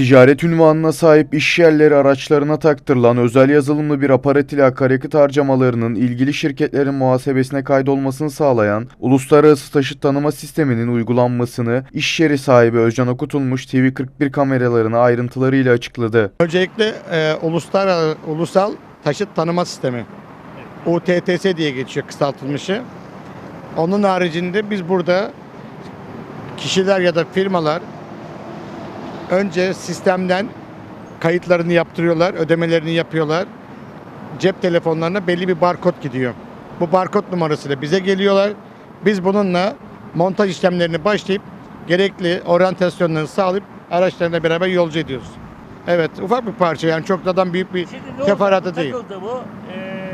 Ticaret ünvanına sahip iş yerleri araçlarına taktırılan özel yazılımlı bir aparat ile akaryakıt harcamalarının ilgili şirketlerin muhasebesine kaydolmasını sağlayan Uluslararası Taşıt Tanıma Sistemi'nin uygulanmasını iş yeri sahibi Özcan Okutulmuş TV41 kameralarına ayrıntılarıyla açıkladı. Öncelikle e, uluslararası ulusal taşıt tanıma sistemi. UTTS diye geçiyor kısaltılmışı. Onun haricinde biz burada kişiler ya da firmalar önce sistemden kayıtlarını yaptırıyorlar, ödemelerini yapıyorlar. Cep telefonlarına belli bir barkod gidiyor. Bu barkod numarasıyla bize geliyorlar. Biz bununla montaj işlemlerini başlayıp gerekli oryantasyonlarını sağlayıp araçlarına beraber yolcu ediyoruz. Evet ufak bir parça yani çok dadan büyük bir Şimdi değil. Takıldı bu. Ee,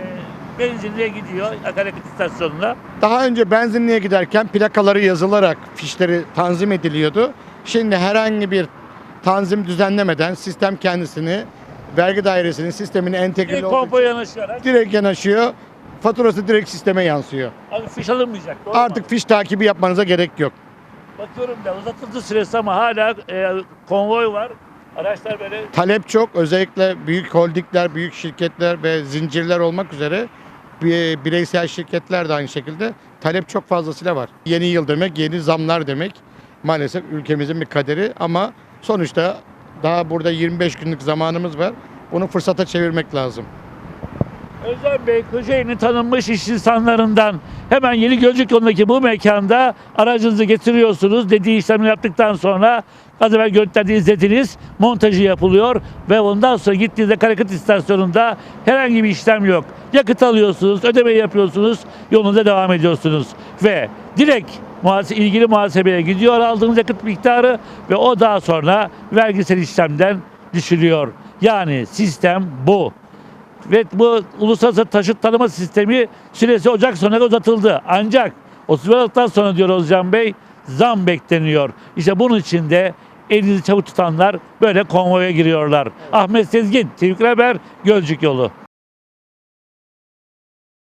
benzinliğe gidiyor akaryakıt istasyonuna. Daha önce benzinliğe giderken plakaları yazılarak fişleri tanzim ediliyordu. Şimdi herhangi bir tanzim düzenlemeden sistem kendisini vergi dairesinin sistemine entegre Direkt olduğu kompo için yanaşıyor araç. direkt yanaşıyor. Faturası direkt sisteme yansıyor. Abi fiş alınmayacak. doğru mu? Artık fiş takibi yapmanıza gerek yok. Bakıyorum da uzatıldı süresi ama hala e, konvoy var. Araçlar böyle Talep çok. Özellikle büyük holdingler, büyük şirketler ve zincirler olmak üzere bi- bireysel şirketler de aynı şekilde talep çok fazlasıyla var. Yeni yıl demek, yeni zamlar demek. Maalesef ülkemizin bir kaderi ama sonuçta daha burada 25 günlük zamanımız var. Bunu fırsata çevirmek lazım. Özlem Bey Kocaeli'nin tanınmış iş insanlarından hemen Yeni Gölcük yolundaki bu mekanda aracınızı getiriyorsunuz. Dediği işlemi yaptıktan sonra az evvel gösterdiği izlediniz. Montajı yapılıyor ve ondan sonra gittiğinizde akaryakıt istasyonunda herhangi bir işlem yok. Yakıt alıyorsunuz, ödemeyi yapıyorsunuz, yolunuza devam ediyorsunuz. Ve direkt muhase- ilgili muhasebeye gidiyor aldığınız yakıt miktarı ve o daha sonra vergisel işlemden düşülüyor. Yani sistem bu. Ve bu uluslararası taşıt tanıma sistemi süresi Ocak sonuna uzatıldı. Ancak 31 Aralık'tan sonra diyor Özcan Bey zam bekleniyor. İşte bunun için de elinizi çabuk tutanlar böyle konvoya giriyorlar. Ahmet Sezgin, Tevfik Haber, Gölcük Yolu.